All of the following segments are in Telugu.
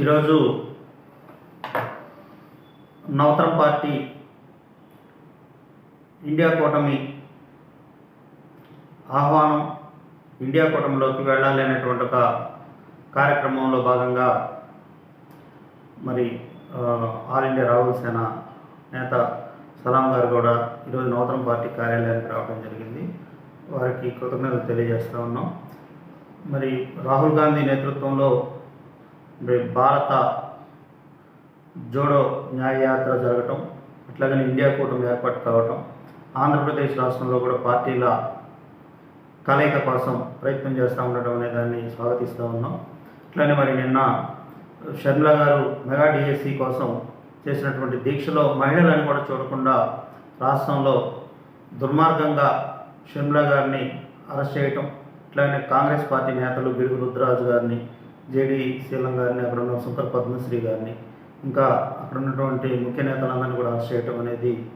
ఈరోజు నవతరం పార్టీ ఇండియా కూటమి ఆహ్వానం ఇండియా కూటమిలోకి వెళ్ళాలి అనేటువంటి ఒక కార్యక్రమంలో భాగంగా మరి ఆల్ ఇండియా రాహుల్ సేన నేత సలాం గారు కూడా ఈరోజు నూతన పార్టీ కార్యాలయానికి రావడం జరిగింది. వారికి కృతజ్ఞతలు తెలియజేస్తూ ఉన్నాం. మరి రాహుల్ గాంధీ నేతృత్వంలో భారత జోడో న్యాయయాత్ర జరగటం అట్లాగనే ఇండియా కూటమి ఏర్పాటు కావటం ఆంధ్రప్రదేశ్ రాష్ట్రంలో కూడా పార్టీల కలయిక కోసం ప్రయత్నం చేస్తూ ఉండటం అనే దాన్ని స్వాగతిస్తూ ఉన్నాం. అట్లనే మరి నిన్న షర్మిల గారు మెగా డిఎస్సి కోసం చేసినటువంటి దీక్షలో మహిళలను కూడా చూడకుండా రాష్ట్రంలో దుర్మార్గంగా షర్మిల గారిని అరెస్ట్ చేయటం అట్లానే కాంగ్రెస్ పార్టీ నేతలు గిడుగు రుద్రరాజు గారిని జేడి శీలం గారిని అక్కడ ఉన్న శంకర్ పద్మశ్రీ గారిని ఇంకా అక్కడ ఉన్నటువంటి ముఖ్య నేతలందరినీ కూడా అరెస్ట్ చేయటం అనేది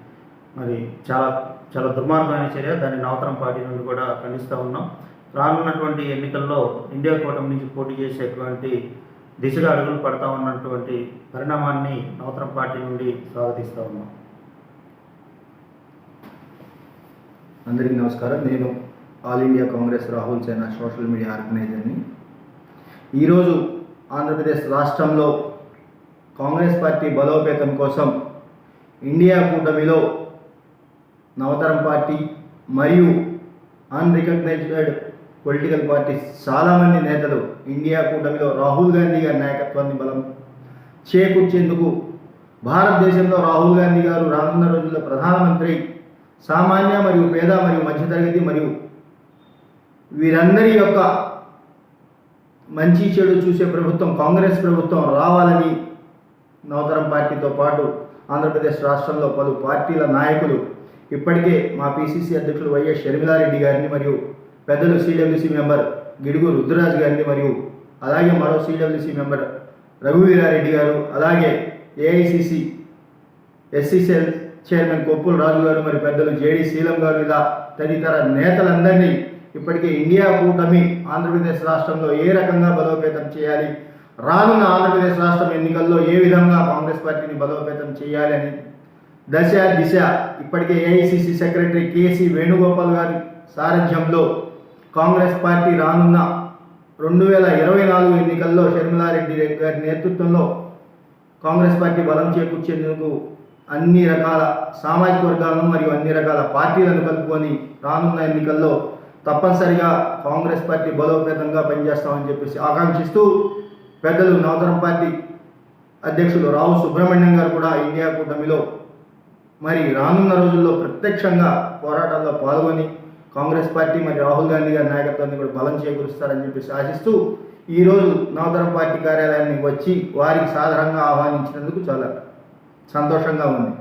మరి చాలా చాలా దుర్మార్గమైన చర్య. దాన్ని నవతరం పార్టీ నుండి కూడా ఖండిస్తూ ఉన్నాం. రానున్నటువంటి ఎన్నికల్లో ఇండియా కూటమి నుంచి పోటీ చేసేటువంటి దిశగా అడుగులు పడతా ఉన్నటువంటి పరిణామాన్ని నవతరం పార్టీ నుండి స్వాగతిస్తూ ఉన్నాం. అందరికీ నమస్కారం. నేను all India Congress Rahul Sena social media ఆర్గనైజర్ని ఈరోజు ఆంధ్రప్రదేశ్ రాష్ట్రంలో కాంగ్రెస్ పార్టీ బలోపేతం కోసం ఇండియా కూటమిలో నవతరం పార్టీ మరియు అన్రికగ్నైజ్డ్ పొలిటికల్ పార్టీస్ చాలామంది నేతలు ఇండియా కూటమిలో రాహుల్ గాంధీ గారి నాయకత్వాన్ని బలం చేకూర్చేందుకు భారతదేశంలో రాహుల్ గాంధీ గారు రానున్న రోజుల్లో ప్రధానమంత్రి సామాన్య మరియు పేద మరియు మధ్యతరగతి మరియు వీరందరి యొక్క మంచి చెడు చూసే ప్రభుత్వం కాంగ్రెస్ ప్రభుత్వం రావాలని నవతరం పార్టీతో పాటు ఆంధ్రప్రదేశ్ రాష్ట్రంలో పలు పార్టీల నాయకులు ఇప్పటికే మా పిసిసి అధ్యక్షులు వైఎస్ షర్మిలారెడ్డి గారిని మరియు పెద్దలు సిడబ్ల్యూసి మెంబర్ గిడుగు రుద్రరాజు గారిని మరియు అలాగే మరో సిడబ్ల్యూసీ మెంబర్ రఘువీరారెడ్డి గారు అలాగే AICC SCCL chairman Koppula Raju గారు మరియు పెద్దలు జేడీ శీలం గారు ఇలా తదితర నేతలందరినీ ఇప్పటికే ఇండియా కూటమి ఆంధ్రప్రదేశ్ రాష్ట్రంలో ఏ రకంగా బలోపేతం చేయాలి? రానున్న ఆంధ్రప్రదేశ్ రాష్ట్రం ఎన్నికల్లో ఏ విధంగా కాంగ్రెస్ పార్టీని బలోపేతం చేయాలి అని? దశ దిశ. ఇప్పటికే ఏఐసిసి సెక్రటరీ కేసీ వేణుగోపాల్ గారి సారథ్యంలో కాంగ్రెస్ పార్టీ రానున్న రెండు వేల ఇరవై నాలుగు ఎన్నికల్లో షర్మిలారెడ్డి గారి నేతృత్వంలో కాంగ్రెస్ పార్టీ బలం చేకూర్చేందుకు అన్ని రకాల సామాజిక వర్గాలను మరియు అన్ని రకాల పార్టీలను కలుపుకొని రానున్న ఎన్నికల్లో తప్పనిసరిగా కాంగ్రెస్ పార్టీ బలోపేతంగా పనిచేస్తామని చెప్పేసి ఆకాంక్షిస్తూ పెద్దలు నవతరం పార్టీ అధ్యక్షులు రావు సుబ్రహ్మణ్యం గారు కూడా ఇండియా కూటమిలో మరి రానున్న రోజుల్లో ప్రత్యక్షంగా పోరాటాల్లో పాల్గొని కాంగ్రెస్ పార్టీ మరి రాహుల్ గాంధీ గారి నాయకత్వాన్ని కూడా బలం చేకూరుస్తారని చెప్పేసి ఆశిస్తూ ఈరోజు నవతరం పార్టీ కార్యాలయానికి వచ్చి వారికి సాధారణంగా ఆహ్వానించినందుకు చాలా సంతోషంగా ఉంది.